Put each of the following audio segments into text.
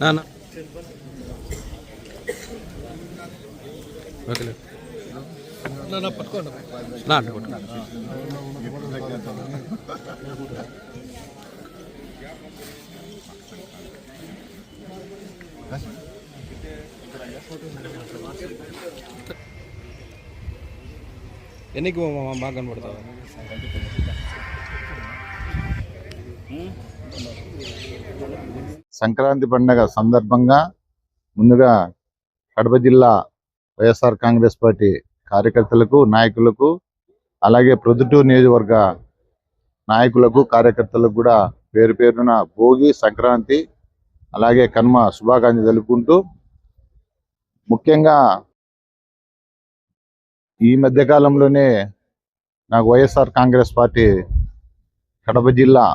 నాన్న ఓకే పట్టుకోండి నా అంటే కొట్టు. ఎన్నికి బాగా కనపడతావు సంక్రాంతి పండగ సందర్భంగా ముందుగా కడప జిల్లా వైఎస్ఆర్ కాంగ్రెస్ పార్టీ కార్యకర్తలకు నాయకులకు అలాగే ప్రొద్దుటూరు నియోజకవర్గ నాయకులకు కార్యకర్తలకు కూడా పేరు పేరున భోగి సంక్రాంతి అలాగే కన్మ శుభాకాంక్షలు తెలుపుకుంటూ ముఖ్యంగా ఈ మధ్య కాలంలోనే నాకు వైఎస్ఆర్ కాంగ్రెస్ పార్టీ కడప జిల్లా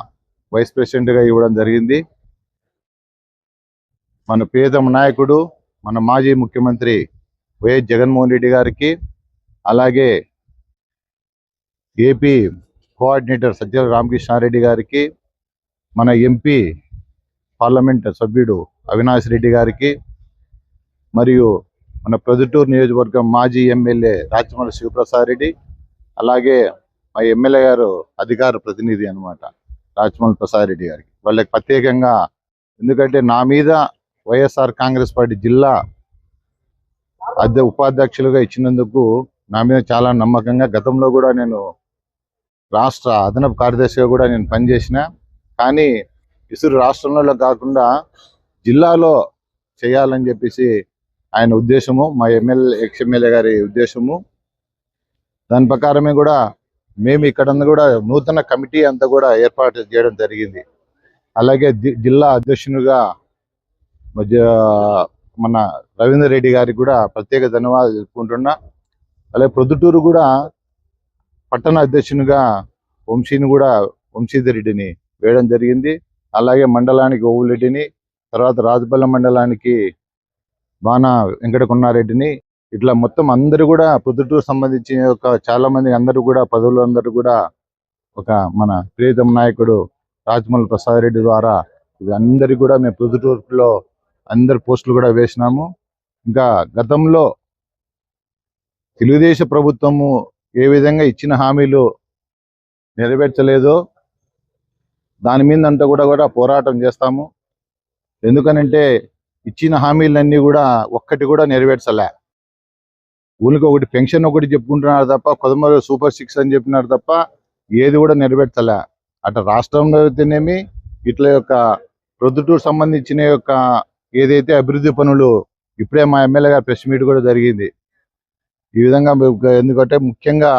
వైస్ ప్రెసిడెంట్గా ఇవ్వడం జరిగింది. మన పేద నాయకుడు మన మాజీ ముఖ్యమంత్రి వైఎస్ జగన్మోహన్ రెడ్డి గారికి అలాగే ఏపీ కోఆర్డినేటర్ సజ్జల రామకృష్ణారెడ్డి గారికి మన ఎంపీ పార్లమెంట్ సభ్యుడు అవినాష్ రెడ్డి గారికి మరియు మన ప్రొద్దుటూరు నియోజకవర్గం మాజీ ఎమ్మెల్యే రాచమల్లి శివప్రసాద్ రెడ్డి అలాగే మా ఎమ్మెల్యే గారు అధికార ప్రతినిధి అన్నమాట. రాజమౌళి ప్రసాద్ రెడ్డి గారికి. వాళ్ళకి ప్రత్యేకంగా ఎందుకంటే నా మీద వైఎస్ఆర్ కాంగ్రెస్ పార్టీ జిల్లా అధ్య ఉపాధ్యక్షులుగా ఇచ్చినందుకు నా మీద చాలా నమ్మకంగా గతంలో కూడా నేను రాష్ట్ర అదనపు కార్యదర్శిగా కూడా నేను పనిచేసిన. కానీ ఇసురు రాష్ట్రంలో కాకుండా జిల్లాలో చేయాలని చెప్పేసి ఆయన ఉద్దేశము మా ఎమ్మెల్యే ఎక్స్ ఎమ్మెల్యే గారి ఉద్దేశము. దాని ప్రకారమే కూడా మేము ఇక్కడ కూడా నూతన కమిటీ అంతా కూడా ఏర్పాటు చేయడం జరిగింది. అలాగే జిల్లా అధ్యక్షునిగా మధ్య మన రవీందర్ రెడ్డి గారికి కూడా ప్రత్యేక ధన్యవాదాలు చెప్పుకుంటున్నా అలాగే ప్రొద్దుటూరు కూడా పట్టణ అధ్యక్షునిగా వంశీని కూడా వంశీధర్ రెడ్డిని వేయడం జరిగింది. అలాగే మండలానికి ఓవులరెడ్డిని తర్వాత రాజపల్లె మండలానికి బాణ వెంకట కొన్నారెడ్డిని ఇట్లా మొత్తం అందరూ కూడా పొద్దుటూరు సంబంధించిన ఒక చాలా మంది అందరూ కూడా పదవులు అందరూ కూడా ఒక మన ప్రియతమ నాయకుడు రాజమౌళి ప్రసాద్ రెడ్డి ద్వారా ఇవి అందరికి కూడా మేము ప్రొద్దుటూరులో అందరి పోస్టులు కూడా వేసినాము. ఇంకా గతంలో తెలుగుదేశం ప్రభుత్వము ఏ విధంగా ఇచ్చిన హామీలు నెరవేర్చలేదో దాని మీద అంతా కూడా కూడా పోరాటం చేస్తాము. ఎందుకనంటే ఇచ్చిన హామీలన్నీ కూడా ఒక్కటి కూడా నెరవేర్చలే. ఊరికి ఒకటి పెన్షన్ ఒకటి చెప్పుకుంటున్నారు తప్ప కొదమరు సూపర్ సిక్స్ అని చెప్పినారు తప్ప ఏది కూడా నెరవేర్చలే. అటు రాష్ట్రంలో అయితేనేమి ఇట్లా యొక్క ప్రొద్దుటూరు సంబంధించిన యొక్క ఏదైతే అభివృద్ధి పనులు ఇప్పుడే మా ఎమ్మెల్యే గారు ప్రెస్ మీట్ కూడా జరిగింది. ఈ విధంగా ఎందుకంటే ముఖ్యంగా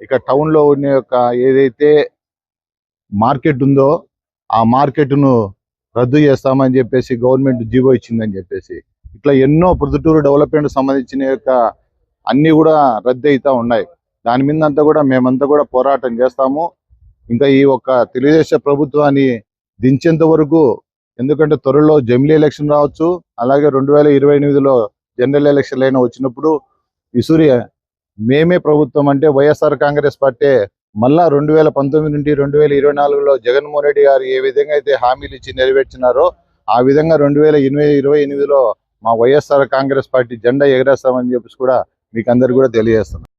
ఇక టౌన్లో ఉన్న యొక్క ఏదైతే మార్కెట్ ఉందో ఆ మార్కెట్ను రద్దు చేస్తామని చెప్పేసి గవర్నమెంట్ జీవో ఇచ్చిందని చెప్పేసి ఇట్లా ఎన్నో ప్రొద్దుటూరు డెవలప్మెంట్ సంబంధించిన యొక్క అన్ని కూడా రద్దు అవుతా ఉన్నాయి. దాని మీద అంతా కూడా మేమంతా కూడా పోరాటం చేస్తాము. ఇంకా ఈ ఒక్క తెలుగుదేశం ప్రభుత్వాన్ని దించేంత వరకు ఎందుకంటే త్వరలో జమిలీ ఎలక్షన్ రావచ్చు. అలాగే రెండు వేల ఇరవై ఎనిమిదిలో జనరల్ ఎలక్షన్లు అయినా వచ్చినప్పుడు ఇసూరి మేమే ప్రభుత్వం అంటే వైఎస్ఆర్ కాంగ్రెస్ పార్టీ మళ్ళా రెండు వేల పంతొమ్మిది నుండి రెండు వేల ఇరవై నాలుగులో జగన్మోహన్ రెడ్డి గారు ఏ విధంగా అయితే హామీలు ఇచ్చి నెరవేర్చినారో ఆ విధంగా రెండు వేల ఇరవై ఇరవై ఎనిమిదిలో మా వైఎస్ఆర్ కాంగ్రెస్ పార్టీ జెండా ఎగరేస్తామని చెప్పేసి కూడా మీకు అందరు కూడా తెలియజేస్తున్నాను